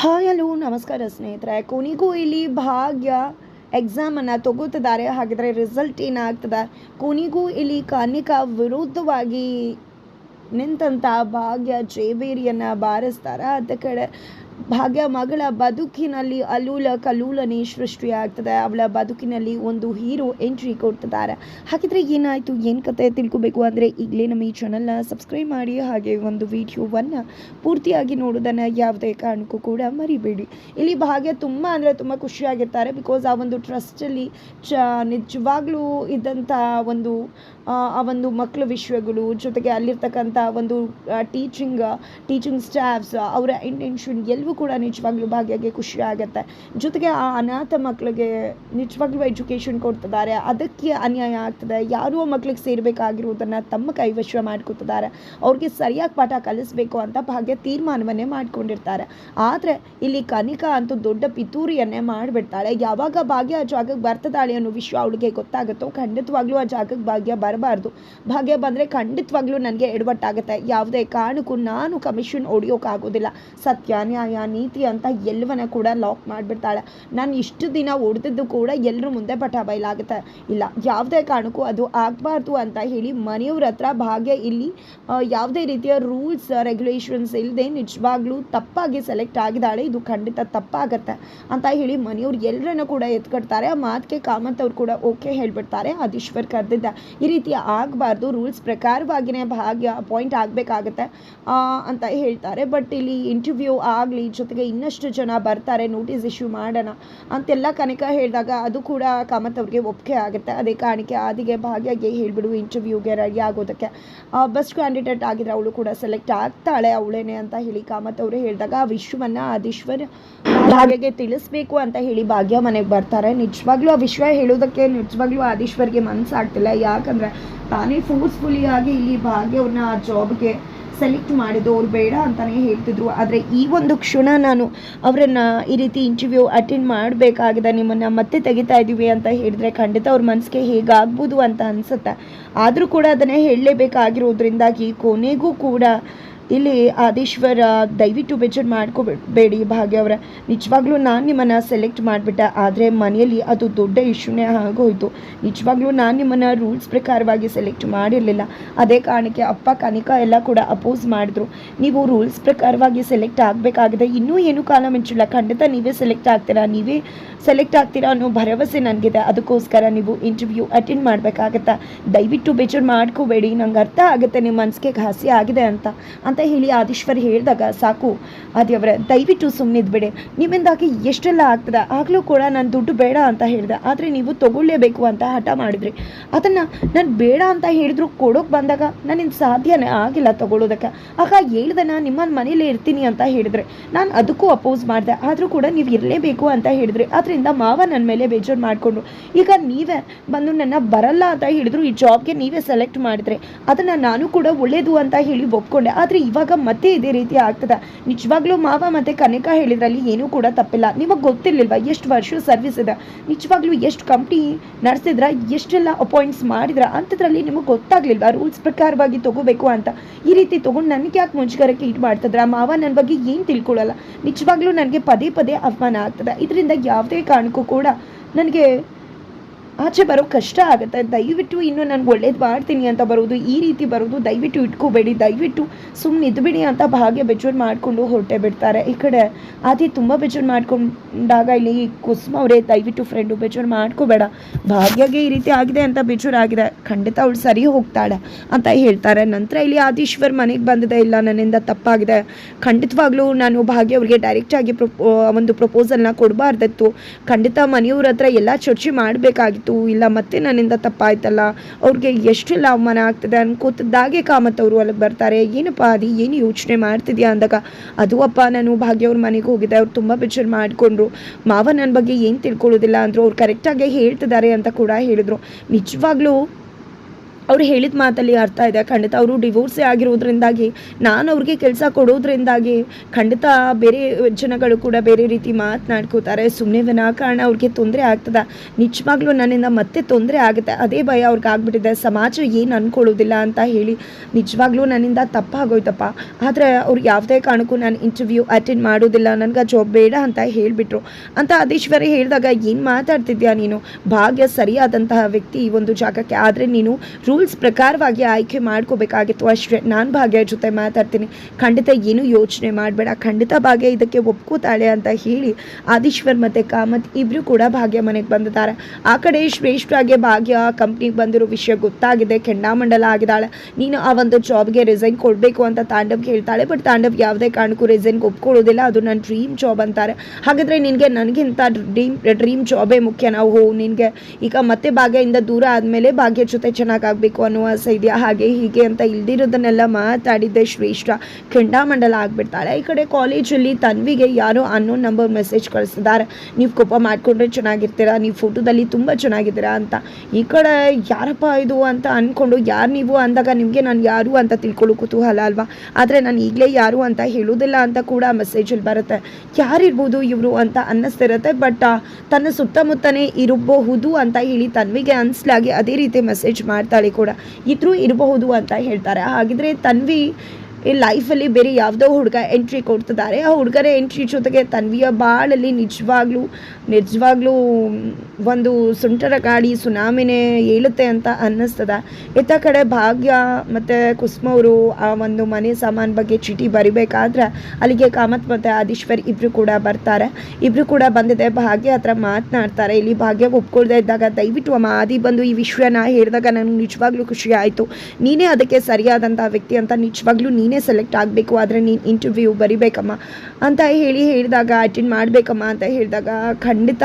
Hi, hello, ನಮಸ್ಕಾರ ಸ್ನೇಹಿತರೆ. ಕೊನೆಗೂ ಇಲ್ಲಿ ಭಾಗ್ಯ ಎಕ್ಸಾಮನ್ನು ತಗೋತಿದ್ದಾರೆ. ಹಾಗಿದ್ರೆ ರಿಸಲ್ಟ್ ಏನಾಗ್ತದೆ? ಕೊನೆಗೂ ಇಲ್ಲಿ ಕಾರ್ಣಿಕ ವಿರುದ್ಧವಾಗಿ ನಿಂತಂಥ ಭಾಗ್ಯ ಜೇಬೇರಿಯನ್ನು ಬಾರಿಸ್ತಾರೆ. ಅದ ಕಡೆ ಭಾಗ್ಯ ಮಗಳ ಬದುಕಿನಲ್ಲಿ ಅಲೂಲ ಕಲ್ಲೂಲನೇ ಸೃಷ್ಟಿಯಾಗ್ತದೆ. ಅವಳ ಬದುಕಿನಲ್ಲಿ ಒಂದು ಹೀರೋ ಎಂಟ್ರಿ ಕೊಡ್ತಿದ್ದಾರೆ. ಹಾಗಿದ್ರೆ ಏನಾಯಿತು? ಏನು ಕತೆ ತಿಳ್ಕೊಬೇಕು ಅಂದರೆ ಈಗಲೇ ನಮ್ಮ ಈ ಚಾನಲ್ನ ಸಬ್ಸ್ಕ್ರೈಬ್ ಮಾಡಿ ಹಾಗೆ ಒಂದು ವಿಡಿಯೋವನ್ನು ಪೂರ್ತಿಯಾಗಿ ನೋಡೋದನ್ನು ಯಾವುದೇ ಕಾರಣಕ್ಕೂ ಕೂಡ ಮರಿಬೇಡಿ. ಇಲ್ಲಿ ಭಾಗ್ಯ ತುಂಬ ಅಂದರೆ ತುಂಬ ಖುಷಿಯಾಗಿರ್ತಾರೆ ಬಿಕಾಸ್ ಆ ಒಂದು ಟ್ರಸ್ಟಲ್ಲಿ ಚ ನಿಜವಾಗ್ಲೂ ಇದ್ದಂಥ ಒಂದು, ಆ ಒಂದು ಮಕ್ಕಳ ವಿಷಯಗಳು ಜೊತೆಗೆ ಅಲ್ಲಿರ್ತಕ್ಕಂಥ ಒಂದು ಟೀಚಿಂಗ್ ಟೀಚಿಂಗ್ ಸ್ಟಾಫ್ಸ್ ಅವರ ಇಂಟೆನ್ಷನ್ ಎಲ್ಲವೂ ಕೂಡ ನಿಜವಾಗ್ಲೂ ಭಾಗ್ಯಗೆ ಖುಷಿ ಆಗುತ್ತೆ ಜೊತೆಗೆ ಆ ಅನಾಥ ಮಕ್ಕಳಿಗೆ ನಿಜವಾಗ್ಲೂ ಎಜುಕೇಷನ್ ಕೊಡ್ತಿದ್ದಾರೆ. ಅದಕ್ಕೆ ಅನ್ಯಾಯ ಆಗ್ತದೆ. ಯಾರೋ ಮಕ್ಳಿಗೆ ಸೇರಬೇಕಾಗಿರುವುದನ್ನು ತಮ್ಮ ಕೈವಶ ಮಾಡ್ಕೊತಿದ್ದಾರೆ. ಅವ್ರಿಗೆ ಸರಿಯಾಗಿ ಪಾಠ ಕಲಿಸ್ಬೇಕು ಅಂತ ಭಾಗ್ಯ ತೀರ್ಮಾನವನ್ನೇ ಮಾಡ್ಕೊಂಡಿರ್ತಾರೆ. ಆದರೆ ಇಲ್ಲಿ ಕನಿಕಾ ಅಂತೂ ದೊಡ್ಡ ಪಿತೂರಿಯನ್ನೇ ಮಾಡಿಬಿಡ್ತಾಳೆ. ಯಾವಾಗ ಭಾಗ್ಯ ಆ ಜಾಗಕ್ಕೆ ಬರ್ತದಾಳೆ ಅನ್ನೋ ವಿಷಯ ಅವಳಿಗೆ ಗೊತ್ತಾಗುತ್ತೋ ಖಂಡಿತವಾಗ್ಲೂ ಆ ಜಾಗಕ್ಕೆ ಭಾಗ್ಯ ಬರಬಾರ್ದು. ಭಾಗ್ಯ ಬಂದರೆ ಖಂಡಿತವಾಗ್ಲೂ ನನಗೆ ಎಡವಟ್ಟಾಗುತ್ತೆ. ಯಾವುದೇ ಕಾರಣಕ್ಕೂ ನಾನು ಕಮಿಷನ್ ಹೊಡಿಯೋಕ್ಕಾಗೋದಿಲ್ಲ ಸತ್ಯ, ನ್ಯಾಯ ನೀತಿ ಅಂತ ಎಲ್ಲವನ್ನ ಕೂಡ ಲಾಕ್ ಮಾಡಿಬಿಡ್ತಾಳೆ. ನಾನು ಇಷ್ಟು ದಿನ ಹೊಡೆದಿದ್ದು ಕೂಡ ಎಲ್ಲರ ಮುಂದೆ ಪಟ ಬಯಲಾಗುತ್ತೆ. ಇಲ್ಲ, ಯಾವುದೇ ಕಾರಣಕ್ಕೂ ಅದು ಆಗಬಾರ್ದು ಅಂತ ಹೇಳಿ ಮನೆಯವ್ರ ಹತ್ರ ಭಾಗ್ಯ ಇಲ್ಲಿ ಯಾವುದೇ ರೀತಿಯ ರೂಲ್ಸ್ ರೆಗ್ಯುಲೇಷನ್ಸ್ ಇಲ್ಲದೆ ನಿಜವಾಗ್ಲೂ ತಪ್ಪಾಗಿ ಸೆಲೆಕ್ಟ್ ಆಗಿದ್ದಾಳೆ. ಇದು ಖಂಡಿತ ತಪ್ಪಾಗತ್ತೆ ಅಂತ ಹೇಳಿ ಮನೆಯವ್ರು ಎಲ್ಲರನ್ನು ಕೂಡ ಎತ್ಕೊಡ್ತಾರೆ. ಆ ಮಾತಿಗೆ ಕಾಮತ್ ಅವ್ರು ಕೂಡ ಓಕೆ ಹೇಳ್ಬಿಡ್ತಾರೆ. ಅದೀಶ್ವರ್ ಕರೆದಿದ್ದ ಈ ರೀತಿ ಆಗಬಾರ್ದು. ರೂಲ್ಸ್ ಪ್ರಕಾರವಾಗಿಯೇ ಭಾಗ್ಯ ಅಪಾಯಿಂಟ್ ಆಗಬೇಕಾಗತ್ತೆ ಅಂತ ಹೇಳ್ತಾರೆ. ಬಟ್ ಇಲ್ಲಿ ಇಂಟರ್ವ್ಯೂ ಆಗಲಿ ಜೊತೆಗೆ ಇನ್ನಷ್ಟು ಜನ ಬರ್ತಾರೆ ನೋಟಿಸ್ ಇಶ್ಯೂ ಮಾಡೋಣ ಅಂತೆಲ್ಲ ಕನಕ ಹೇಳಿದಾಗ ಅದು ಕೂಡ ಕಾಮತ್ ಅವ್ರಿಗೆ ಒಪ್ಪಿಗೆ ಆಗುತ್ತೆ. ಅದೇ ಕಾರಣಕ್ಕೆ ಆದಿಗೆ ಭಾಗ್ಯಗೆ ಹೇಳಿಬಿಡು ಇಂಟರ್ವ್ಯೂಗೆ ರೆಡಿ ಆಗೋದಕ್ಕೆ. ಬೆಸ್ಟ್ ಕ್ಯಾಂಡಿಡೇಟ್ ಆಗಿದ್ರೆ ಅವಳು ಕೂಡ ಸೆಲೆಕ್ಟ್ ಆಗ್ತಾಳೆ, ಅವಳೇನೆ ಅಂತ ಹೇಳಿ ಕಾಮತ್ ಅವರು ಹೇಳಿದಾಗ ಆ ವಿಶ್ವವನ್ನು ಆದೀಶ್ವರ್ ಭಾಗ್ಯಗೆ ತಿಳಿಸ್ಬೇಕು ಅಂತ ಹೇಳಿ ಭಾಗ್ಯ ಮನೆಗೆ ಬರ್ತಾರೆ. ನಿಜವಾಗ್ಲೂ ಆ ವಿಶ್ವ ಹೇಳೋದಕ್ಕೆ ನಿಜವಾಗ್ಲೂ ಆದೀಶ್ವರ್ಗೆ ಮನಸ್ಸಾಗ್ತಿಲ್ಲ ಯಾಕಂದರೆ ತಾನೇ ಫೋರ್ಸ್ಫುಲಿ ಆಗಿ ಇಲ್ಲಿ ಭಾಗ್ಯ ಅವ್ರನ್ನ ಆ ಜಾಬ್ಗೆ ಸೆಲೆಕ್ಟ್ ಮಾಡಿದ್ದು ಅವ್ರು ಬೇಡ ಅಂತಲೇ ಹೇಳ್ತಿದ್ರು. ಆದರೆ ಈ ಒಂದು ಕ್ಷಣ ನಾನು ಅವರನ್ನು ಈ ರೀತಿ ಇಂಟರ್ವ್ಯೂ ಅಟೆಂಡ್ ಮಾಡಬೇಕಾಗಿದೆ, ನಿಮ್ಮನ್ನು ಮತ್ತೆ ತೆಗಿತಾ ಇದ್ದೀವಿ ಅಂತ ಹೇಳಿದ್ರೆ ಖಂಡಿತ ಅವ್ರ ಮನಸ್ಸಿಗೆ ಹೇಗಾಗ್ಬೋದು ಅಂತ ಅನಿಸುತ್ತೆ. ಆದರೂ ಕೂಡ ಅದನ್ನೇ ಹೇಳಲೇಬೇಕಾಗಿರೋದ್ರಿಂದಾಗಿ ಕೊನೆಗೂ ಕೂಡ ಇಲ್ಲಿ ಆದೀಶ್ವರ, ದಯವಿಟ್ಟು ಬೇಜಾರು ಮಾಡ್ಕೋಬೇಡಿ ಭಾಗ್ಯ ಅವರ. ನಿಜವಾಗ್ಲೂ ನಾನು ನಿಮ್ಮನ್ನು ಸೆಲೆಕ್ಟ್ ಮಾಡಿಬಿಟ್ಟೆ, ಆದರೆ ಮನೆಯಲ್ಲಿ ಅದು ದೊಡ್ಡ ಇಶ್ಯೂನೇ ಆಗೋಯಿತು. ನಿಜವಾಗ್ಲೂ ನಾನು ನಿಮ್ಮನ್ನು ರೂಲ್ಸ್ ಪ್ರಕಾರವಾಗಿ ಸೆಲೆಕ್ಟ್ ಮಾಡಿರಲಿಲ್ಲ. ಅದೇ ಕಾರಣಕ್ಕೆ ಅಪ್ಪ, ಕನಿಕಾ ಎಲ್ಲ ಕೂಡ ಅಪೋಸ್ ಮಾಡಿದ್ರು. ನೀವು ರೂಲ್ಸ್ ಪ್ರಕಾರವಾಗಿ ಸೆಲೆಕ್ಟ್ ಆಗಬೇಕಾಗಿದೆ. ಇನ್ನೂ ಏನು ಕಾಲ ಮಿಂಚಿಲ್ಲ. ಖಂಡಿತ ನೀವೇ ಸೆಲೆಕ್ಟ್ ಆಗ್ತೀರಾ? ನೀವೇ ಸೆಲೆಕ್ಟ್ ಆಗ್ತೀರಾ ಅನ್ನೋ ಭರವಸೆ ನನಗಿದೆ. ಅದಕ್ಕೋಸ್ಕರ ನೀವು ಇಂಟರ್ವ್ಯೂ ಅಟೆಂಡ್ ಮಾಡಬೇಕಾಗತ್ತಾ? ದಯವಿಟ್ಟು ಬೇಜಾರು ಮಾಡ್ಕೋಬೇಡಿ. ನಂಗೆ ಅರ್ಥ ಆಗುತ್ತೆ, ನಿಮ್ಮ ಮನಸ್ಸಿಗೆ ಘಾಸಿ ಆಗಿದೆ ಅಂತ. ಅಂತ ಹೇಳಿ ಆದೀಶ್ವರ್ ಹೇಳಿದಾಗ ಸಾಕು. ಆದಿಯವರ ದಯವಿಟ್ಟು ಸುಮ್ಮನಿದ್ಬಿಡಿ ನಿಮ್ಮಿಂದಾಗಿ ಎಷ್ಟೆಲ್ಲ ಆಗ್ತದೆ? ಆಗಲೂ ಕೂಡ ನಾನು ದುಡ್ಡು ಬೇಡ ಅಂತ ಹೇಳಿದೆ. ಆದರೆ ನೀವು ತಗೊಳ್ಳೇಬೇಕು ಅಂತ ಹಠ ಮಾಡಿದ್ರಿ. ಅದನ್ನು ನಾನು ಬೇಡ ಅಂತ ಹೇಳಿದ್ರು ಕೊಡೋಕೆ ಬಂದಾಗ ನನ್ನಿಂದ ಸಾಧ್ಯನೇ ಆಗಿಲ್ಲ ತಗೊಳ್ಳೋದಕ್ಕೆ. ಆಗ ಹೇಳ್ದೆ ನಾನು ನಿಮ್ಮ ಮನೇಲೇ ಇರ್ತೀನಿ ಅಂತ ಹೇಳಿದ್ರೆ. ನಾನು ಅದಕ್ಕೂ ಅಪೋಸ್ ಮಾಡಿದೆ. ಆದರೂ ಕೂಡ ನೀವು ಇರಲೇಬೇಕು ಅಂತ ಹೇಳಿದ್ರಿ. ಅದರಿಂದ ಮಾವ ನನ್ನ ಮೇಲೆ ಬೇಜಾರು ಮಾಡಿಕೊಂಡ್ರು. ಈಗ ನೀವೇ ಬಂದು ನನ್ನ ಬರಲ್ಲ ಅಂತ ಹೇಳಿದ್ರು, ಈ ಜಾಬ್ಗೆ ನೀವೇ ಸೆಲೆಕ್ಟ್ ಮಾಡಿದ್ರೆ. ಅದನ್ನು ನಾನು ಕೂಡ ಒಳ್ಳೇದು ಅಂತ ಹೇಳಿ ಒಪ್ಕೊಂಡೆ. ಆದರೆ ಇವಾಗ ಮತ್ತೆ ಇದೇ ರೀತಿ ಆಗ್ತದೆ. ನಿಜವಾಗ್ಲೂ ಮಾವ ಮತ್ತೆ ಕನಿಕಾ ಹೇಳಿದ್ರಲ್ಲಿ ಏನೂ ಕೂಡ ತಪ್ಪಿಲ್ಲ. ನಿಮಗೆ ಗೊತ್ತಿರ್ಲಿಲ್ವಾ? ಎಷ್ಟು ವರ್ಷ ಸರ್ವಿಸ್ ಇದೆ. ನಿಜವಾಗ್ಲೂ ಎಷ್ಟು ಕಂಪ್ನಿ ನಡೆಸಿದ್ರ, ಎಷ್ಟೆಲ್ಲ ಅಪಾಯಿಂಟ್ಸ್ ಮಾಡಿದ್ರ, ಅಂಥದ್ರಲ್ಲಿ ನಿಮಗೆ ಗೊತ್ತಾಗ್ಲಿಲ್ವಾ? ರೂಲ್ಸ್ ಪ್ರಕಾರವಾಗಿ ತಗೋಬೇಕು ಅಂತ. ಈ ರೀತಿ ತೊಗೊಂಡು ನನಗೆ ಯಾಕೆ ಮುಜುಗರಕ್ಕೆ ಇಟ್ಟು ಮಾಡ್ತಿದ್ರ? ಮಾವ ನನ್ನ ಬಗ್ಗೆ ಏನು ತಿಳ್ಕೊಳ್ಳಲ್ಲ ನಿಜವಾಗ್ಲೂ ನನಗೆ ಪದೇ ಪದೇ ಅವಮಾನ ಆಗ್ತದೆ. ಇದರಿಂದ ಯಾವುದೇ ಕಾರಣಕ್ಕೂ ಕೂಡ ನನಗೆ ಆಚೆ ಬರೋ ಕಷ್ಟ ಆಗುತ್ತೆ. ದಯವಿಟ್ಟು ಇನ್ನು ನಾನು ಒಳ್ಳೇದು ಮಾಡ್ತೀನಿ ಅಂತ ಬರೋದು, ಈ ರೀತಿ ಬರೋದು ದಯವಿಟ್ಟು ಇಟ್ಕೋಬೇಡಿ. ದಯವಿಟ್ಟು ಸುಮ್ಮನೆ ಇದ್ಬಿಡಿ ಅಂತ ಭಾಗ್ಯ ಬೇಜಾರು ಮಾಡಿಕೊಂಡು ಹೊರಟೆ ಬಿಡ್ತಾರೆ. ಈ ಕಡೆ ಆದಿ ತುಂಬ ಬೇಜಾರು ಮಾಡ್ಕೊಂಡಾಗ ಇಲ್ಲಿ ಕುಸುಮ ಅವರೇ, ದಯವಿಟ್ಟು ಫ್ರೆಂಡು ಬೇಜಾರು ಮಾಡ್ಕೋಬೇಡ. ಭಾಗ್ಯಗೆ ಈ ರೀತಿ ಆಗಿದೆ ಅಂತ ಬೇಜಾರು ಆಗಿದೆ. ಖಂಡಿತ ಅವಳು ಸರಿ ಹೋಗ್ತಾಳೆ ಅಂತ ಹೇಳ್ತಾರೆ. ನಂತರ ಇಲ್ಲಿ ಆದೀಶ್ವರ್ ಮನೆಗೆ ಬಂದಿದೆ. ಇಲ್ಲ, ನನ್ನಿಂದ ತಪ್ಪಾಗಿದೆ. ಖಂಡಿತವಾಗ್ಲೂ ನಾನು ಭಾಗ್ಯ ಅವ್ರಿಗೆ ಡೈರೆಕ್ಟಾಗಿ ಪ್ರೊಪೋ ಒಂದು ಪ್ರಪೋಸಲ್ನ ಕೊಡಬಾರ್ದಿತ್ತು. ಖಂಡಿತ ಮನೆಯವ್ರ ಹತ್ರ ಎಲ್ಲ ಚರ್ಚೆ ಮಾಡಬೇಕಾಗಿತ್ತು. ಇಲ್ಲ ಮತ್ತೆ ನನ್ನಿಂದ ತಪ್ಪಾಯ್ತಲ್ಲ, ಅವ್ರಿಗೆ ಎಷ್ಟೆಲ್ಲ ಅವಮಾನ ಆಗ್ತದೆ ಅನ್ಕೋತಿದ್ದಾಗೆ ಕಾಮತ್ ಅವರು ಅಲ್ಲಿಗೆ ಬರ್ತಾರೆ. ಏನಪ್ಪ ಅದು ಏನು ಯೋಚನೆ ಮಾಡ್ತಿದ್ಯಾ ಅಂದಾಗ, ಅದು ಅಪ್ಪ ನಾನು ಭಾಗ್ಯವ್ರ ಮನೆಗೆ ಹೋಗಿದ್ದೆ, ಅವ್ರು ತುಂಬ ಬೇಜಾರು ಮಾಡಿಕೊಂಡ್ರು. ಮಾವ ನನ್ನ ಬಗ್ಗೆ ಏನು ತಿಳ್ಕೊಳ್ಳೋದಿಲ್ಲ ಅಂದರು, ಅವ್ರು ಕರೆಕ್ಟಾಗಿ ಹೇಳ್ತಿದ್ದಾರೆ ಅಂತ ಕೂಡ ಹೇಳಿದ್ರು. ನಿಜವಾಗ್ಲೂ ಅವ್ರು ಹೇಳಿದ ಮಾತಲ್ಲಿ ಅರ್ಥ ಇದೆ. ಖಂಡಿತ ಅವರು ಡಿವೋರ್ಸೇ ಆಗಿರೋದ್ರಿಂದಾಗಿ, ನಾನು ಅವ್ರಿಗೆ ಕೆಲಸ ಕೊಡೋದ್ರಿಂದಾಗಿ ಖಂಡಿತ ಬೇರೆ ಜನಗಳು ಕೂಡ ಬೇರೆ ರೀತಿ ಮಾತನಾಡ್ಕೋತಾರೆ. ಸುಮ್ಮನೆ ವಿನಾಕಾರಣ ಅವ್ರಿಗೆ ತೊಂದರೆ ಆಗ್ತದೆ. ನಿಜವಾಗ್ಲೂ ನನ್ನಿಂದ ಮತ್ತೆ ತೊಂದರೆ ಆಗುತ್ತೆ. ಅದೇ ಭಯ ಅವ್ರಿಗೆ ಆಗ್ಬಿಟ್ಟಿದೆ. ಸಮಾಜ ಏನು ಅಂದ್ಕೊಳ್ಳೋದಿಲ್ಲ ಅಂತ ಹೇಳಿ ನಿಜವಾಗ್ಲೂ ನನ್ನಿಂದ ತಪ್ಪಾಗೋಯ್ತಪ್ಪ. ಆದರೆ ಅವ್ರು ಯಾವುದೇ ಕಾರಣಕ್ಕೂ ನಾನು ಇಂಟರ್ವ್ಯೂ ಅಟೆಂಡ್ ಮಾಡೋದಿಲ್ಲ. ನನಗೆ ಜಾಬ್ ಬೇಡ ಅಂತ ಹೇಳಿಬಿಟ್ರು. ಅಂತ ಆದೇಶ್ವರಿ ಹೇಳಿದಾಗ, ಏನು ಮಾತಾಡ್ತಿದ್ಯಾ ನೀನು? ಭಾಗ್ಯ ಸರಿಯಾದಂತಹ ವ್ಯಕ್ತಿ ಈ ಒಂದು ಜಾಗಕ್ಕೆ. ಆದರೆ ನೀನು ರೂಲ್ಸ್ ಪ್ರಕಾರವಾಗಿ ಆಯ್ಕೆ ಮಾಡ್ಕೋಬೇಕಾಗಿತ್ತು. ಅಷ್ಟೇ, ನಾನು ಭಾಗ್ಯ ಜೊತೆ ಮಾತಾಡ್ತೀನಿ. ಖಂಡಿತ ಏನು ಯೋಚನೆ ಮಾಡಬೇಡ. ಖಂಡಿತ ಭಾಗ್ಯ ಇದಕ್ಕೆ ಒಪ್ಕೋತಾಳೆ ಅಂತ ಹೇಳಿ ಆದೀಶ್ವರ್ ಮತ್ತು ಕಾಮತ್ ಇಬ್ಬರು ಕೂಡ ಭಾಗ್ಯ ಮನೆಗೆ ಬಂದಿದ್ದಾರೆ. ಆ ಕಡೆ ಶ್ರೇಷ್ಠಾಗೆ ಭಾಗ್ಯ ಕಂಪ್ನಿಗೆ ಬಂದಿರೋ ವಿಷಯ ಗೊತ್ತಾಗಿದೆ. ಕೆಂಡಾಮಂಡಲ ಆಗಿದ್ದಾಳೆ. ನೀನು ಆ ಒಂದು ಜಾಬ್ಗೆ ರಿಸೈನ್ ಕೊಡಬೇಕು ಅಂತ ತಾಂಡವ್ಗೆ ಹೇಳ್ತಾಳೆ. ಬಟ್ ತಾಂಡವ್ ಯಾವುದೇ ಕಾರಣಕ್ಕೂ ರಿಸೈನ್ಗೆ ಒಪ್ಕೊಳ್ಳೋದಿಲ್ಲ. ಅದು ನನ್ನ ಡ್ರೀಮ್ ಜಾಬ್ ಅಂತಾರೆ. ಹಾಗಾದರೆ ನಿನಗೆ ನನಗಿಂತ ಡ್ರೀಮ್ ಡ್ರೀಮ್ ಜಾಬೇ ಮುಖ್ಯ. ನಾವು ನಿನಗೆ ಈಗ ಮತ್ತೆ ಭಾಗ್ಯದಿಂದ ದೂರ ಆದಮೇಲೆ ಭಾಗ್ಯ ಜೊತೆ ಚೆನ್ನಾಗಾಗಬೇಕು ಅನ್ನೋ ಆಸೆ ಇದೆಯಾ ಹಾಗೆ ಹೀಗೆ ಅಂತ ಇಲ್ದಿರೋದನ್ನೆಲ್ಲ ಮಾತಾಡಿದ್ದೆ ಶ್ರೇಷ್ಠ. ಕೆಂಡಾಮಂಡಲ ಆಗಿಬಿಡ್ತಾಳೆ. ಈ ಕಡೆ ಕಾಲೇಜಲ್ಲಿ ತನ್ವಿಗೆ ಯಾರೋ ಅನ್ನೋ ನಂಬರ್ ಮೆಸೇಜ್ ಕಳಿಸಿದ್ದಾರೆ. ನೀವು ಕೋಪ ಮಾಡಿಕೊಂಡ್ರೆ ಚೆನ್ನಾಗಿರ್ತೀರಾ? ನೀವು ಫೋಟೋದಲ್ಲಿ ತುಂಬ ಚೆನ್ನಾಗಿದ್ದೀರಾ ಅಂತ. ಈ ಕಡೆ ಯಾರಪ್ಪ ಇದು ಅಂತ ಅಂದ್ಕೊಂಡು ಯಾರು ನೀವು ಅಂದಾಗ ನಿಮಗೆ ನಾನು ಯಾರು ಅಂತ ತಿಳ್ಕೊಳ್ಳೋ ಕುತೂಹಲ ಅಲ್ವಾ? ಆದರೆ ನಾನು ಈಗಲೇ ಯಾರು ಅಂತ ಹೇಳೋದಿಲ್ಲ ಅಂತ ಕೂಡ ಮೆಸೇಜಲ್ಲಿ ಬರುತ್ತೆ. ಯಾರಿರ್ಬೋದು ಇವರು ಅಂತ ಅನ್ನಿಸ್ತಿರುತ್ತೆ. ಬಟ್ ತನ್ನ ಸುತ್ತಮುತ್ತನೇ ಇರಬಹುದು ಅಂತ ಹೇಳಿ ತನ್ವಿಗೆ ಅನಿಸ್ಲಾಗಿ ಅದೇ ರೀತಿ ಮೆಸೇಜ್ ಮಾಡ್ತಾಳೆ ಕೂಡ ಇದ್ರೂ ಇರಬಹುದು ಅಂತ ಹೇಳ್ತಾರೆ. ಹಾಗಿದ್ರೆ ತನ್ವಿ ಈ ಲೈಫಲ್ಲಿ ಬೇರೆ ಯಾವುದೋ ಹುಡುಗ ಎಂಟ್ರಿ ಕೊಡ್ತಿದ್ದಾರೆ ಆ ಹುಡುಗರ ಎಂಟ್ರಿ ಜೊತೆಗೆ ತನ್ವಿಯ ಬಾಳಲ್ಲಿ ನಿಜವಾಗ್ಲೂ ನಿಜವಾಗ್ಲೂ ಒಂದು ಸುಂಟರ ಗಾಡಿ ಸುನಾಮಿನೇ ಏಳುತ್ತೆ ಅಂತ ಅನ್ನಿಸ್ತದ. ಇತ್ತ ಕಡೆ ಭಾಗ್ಯ ಮತ್ತು ಕುಸುಮ ಅವರು ಆ ಒಂದು ಮನೆ ಸಾಮಾನ್ ಬಗ್ಗೆ ಚೀಟಿ ಬರಿಬೇಕಾದ್ರೆ ಅಲ್ಲಿಗೆ ಕಾಮತ್ ಮತ್ತು ಆದೀಶ್ವರ್ ಇಬ್ಬರು ಕೂಡ ಬರ್ತಾರೆ. ಇಬ್ಬರು ಕೂಡ ಬಂದಿದೆ. ಭಾಗ್ಯ ಹತ್ರ ಮಾತನಾಡ್ತಾರೆ. ಇಲ್ಲಿ ಭಾಗ್ಯ ಒಪ್ಕೊಳ್ದೇ ಇದ್ದಾಗ ದಯವಿಟ್ಟು ಅಮ್ಮ ಆದಿ ಬಂದು ಈ ವಿಷಯನ ಹೇಳಿದಾಗ ನನಗೆ ನಿಜವಾಗ್ಲೂ ಖುಷಿ ಆಯಿತು. ನೀನೇ ಅದಕ್ಕೆ ಸರಿಯಾದಂಥ ವ್ಯಕ್ತಿ ಅಂತ ನಿಜವಾಗ್ಲೂ ನೀನೇ ಸೆಲೆಕ್ಟ್ ಆಗಬೇಕು, ಆದರೆ ನೀನು ಇಂಟರ್ವ್ಯೂ ಬರಿಬೇಕಮ್ಮ ಅಂತ ಹೇಳಿ ಹೇಳಿದಾಗ ಅಟೆಂಡ್ ಮಾಡಬೇಕಮ್ಮ ಅಂತ ಹೇಳಿದಾಗ, ಖಂಡಿತ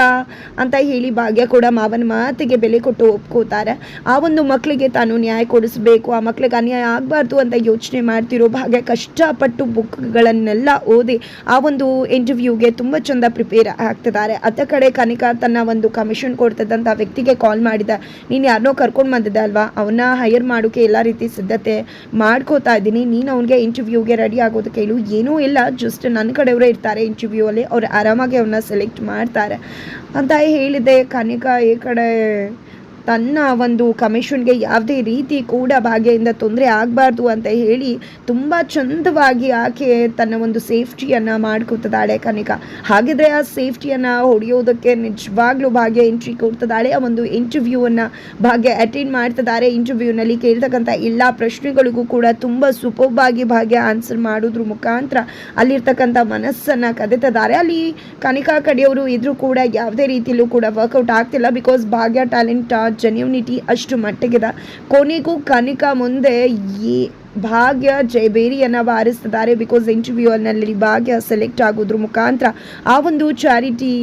ಅಂತ ಹೇಳಿ ಭಾಗ್ಯ ಕೂಡ ಮಾವನ ಮಾತಿಗೆ ಬೆಲೆ ಕೊಟ್ಟು ಒಪ್ಕೋತಾರೆ. ಆ ಒಂದು ಮಕ್ಕಳಿಗೆ ತಾನು ನ್ಯಾಯ ಕೊಡಿಸ್ಬೇಕು, ಆ ಮಕ್ಕಳಿಗೆ ಅನ್ಯಾಯ ಆಗಬಾರ್ದು ಅಂತ ಯೋಚನೆ ಮಾಡ್ತಿರೋ ಭಾಗ್ಯ ಕಷ್ಟಪಟ್ಟು ಬುಕ್ಗಳನ್ನೆಲ್ಲ ಓದಿ ಆ ಒಂದು ಇಂಟರ್ವ್ಯೂಗೆ ತುಂಬ ಚಂದ ಪ್ರಿಪೇರ್ ಆಗ್ತಿದ್ದಾರೆ. ಅತ್ತ ಕಡೆ ಕನಿಕಾ ತನ್ನ ಒಂದು ಕಮಿಷನ್ ಕೊಡ್ತಿದ್ದಂಥ ವ್ಯಕ್ತಿಗೆ ಕಾಲ್ ಮಾಡಿದ, ನೀನು ಯಾರನ್ನೋ ಕರ್ಕೊಂಡು ಬಂದಿದ್ದೆ ಅಲ್ವಾ? ಅವನ್ನ ಹೈಯರ್ ಮಾಡೋಕ್ಕೆ ಎಲ್ಲ ರೀತಿ ಸಿದ್ಧತೆ ಮಾಡ್ಕೋತಾ ಇದ್ದೀನಿ, ನೀನು ಅವನಿಗೆ ಇಂಟರ್ವ್ಯೂಗೆ ರೆಡಿ ಆಗೋದಕ್ಕೆ ಹೇಳು ಏನೂ ಇಲ್ಲ ಜಸ್ಟ್ ನನ್ನ ಕಡೆಯವರೇ ಇರ್ತಾರೆ ಇಂಟರ್ವ್ಯೂ ಅಲ್ಲಿ. ಅವ್ರು ಆರಾಮಾಗಿ ಅವ್ರನ್ನ ಸೆಲೆಕ್ಟ್ ಮಾಡ್ತಾರೆ. ಅಂತ ಹೇಳಿದೆ ಕನಿಕಾ ಈ ಕಡೆ ತನ್ನ ಒಂದು ಕಮಿಷನ್ಗೆ ಯಾವುದೇ ರೀತಿ ಕೂಡ ಭಾಗ್ಯದಿಂದ ತೊಂದರೆ ಆಗಬಾರ್ದು ಅಂತ ಹೇಳಿ ತುಂಬ ಚಂದವಾಗಿ ಆಕೆ ತನ್ನ ಒಂದು ಸೇಫ್ಟಿಯನ್ನು ಮಾಡ್ಕೊತಿದ್ದಾಳೆ ಕನಿಕ. ಹಾಗಿದ್ರೆ ಆ ಸೇಫ್ಟಿಯನ್ನು ಹೊಡೆಯೋದಕ್ಕೆ ನಿಜವಾಗ್ಲೂ ಭಾಗ್ಯ ಎಂಟ್ರಿ ಕೊಡ್ತಿದ್ದಾಳೆ. ಆ ಒಂದು ಇಂಟರ್ವ್ಯೂವನ್ನು ಭಾಗ್ಯ ಅಟೆಂಡ್ ಮಾಡ್ತಿದ್ದಾರೆ. ಇಂಟರ್ವ್ಯೂನಲ್ಲಿ ಕೇಳ್ತಕ್ಕಂಥ ಎಲ್ಲ ಪ್ರಶ್ನೆಗಳಿಗೂ ಕೂಡ ತುಂಬ ಸುಪೋಬಾಗಿ ಭಾಗ್ಯ ಆನ್ಸರ್ ಮಾಡೋದ್ರ ಮುಖಾಂತರ ಅಲ್ಲಿರ್ತಕ್ಕಂಥ ಮನಸ್ಸನ್ನು ಕದೀತಿದ್ದಾರೆ. ಅಲ್ಲಿ ಕನಿಕಾ ಕಡೆಯವರು ಇದ್ರೂ ಕೂಡ ಯಾವುದೇ ರೀತಿಯಲ್ಲೂ ಕೂಡ ವರ್ಕೌಟ್ ಆಗ್ತಿಲ್ಲ ಬಿಕಾಸ್ ಭಾಗ್ಯ ಟ್ಯಾಲೆಂಟ್ ಜೆನ್ಯೂನಿಟಿ ಅಷ್ಟು ಮಟ್ಟಿಗಿದೆ. ಕೊನೆಗೂ ಕನಿಕಾ ಮುಂದೆ ಈ ಭಾಗ್ಯ ಜಯಬೇರಿಯನ್ನು ಬಾರಿಸ್ತಿದ್ದಾರೆ ಬಿಕಾಸ್ ಇಂಟರ್ವ್ಯೂನಲ್ಲಿ ಭಾಗ್ಯ ಸೆಲೆಕ್ಟ್ ಆಗೋದ್ರ ಮುಖಾಂತರ ಆ ಒಂದು ಚಾರಿಟಿ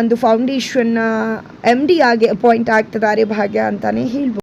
ಒಂದು ಫೌಂಡೇಶನ್ನ ಎಂ ಡಿ ಆಗಿ ಅಪಾಯಿಂಟ್ ಆಗ್ತಿದ್ದಾರೆ ಭಾಗ್ಯ ಅಂತಲೇ ಹೇಳ್ಬೋದು.